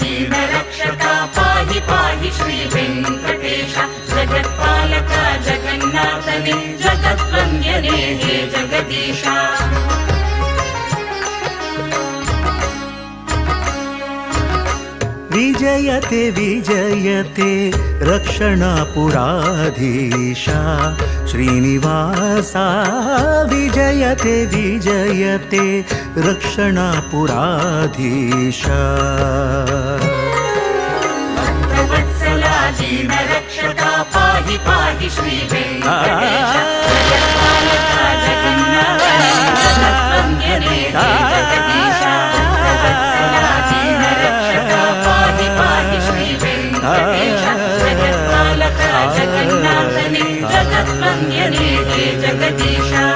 दीनरक्षका पाहि पाहि श्रीवेङ्कटेश जगत्पालक जगन्नाथने जगत्वन्द्यने हे जगदीशा। विजयते विजयते रक्षणापुराधीशा श्रीनिवासा विजयते विजयते रक्षणापुराधीशा त्वन्यनेके जगदीशा